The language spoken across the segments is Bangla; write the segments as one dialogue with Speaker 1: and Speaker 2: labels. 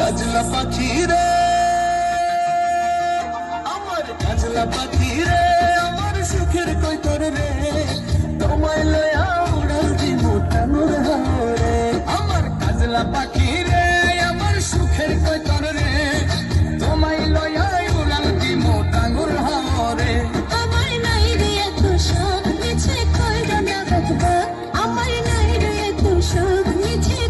Speaker 1: কাজলা পাখি রে। আমার কাজলা পাখি রে, আমার সুখের কই তোর রে। তোমায় লয়া উড়াল দি মোটানোর হাওরে। আমার কাজলা পাখি রে, আমার সুখের কই তোর রে। তোমায় লয়া উড়াল দি মোটানোর হাওরে।
Speaker 2: আমার নাই রে এত শখ কই কইরা না আমার নাই রে এত শখ, মিছে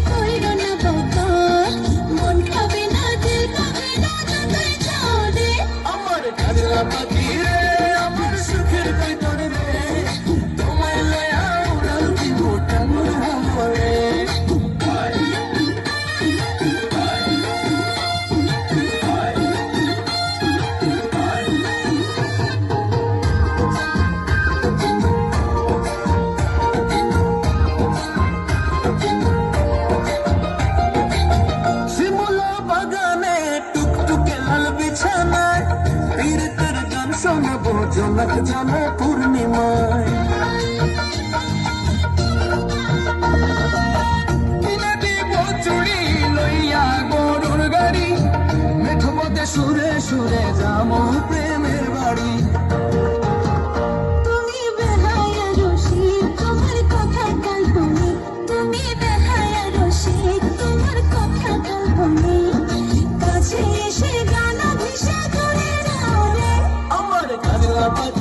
Speaker 1: জনক জানে পূর্ণিমায়। সুরে সুরে যাব প্রেমের বাড়ি। Baba.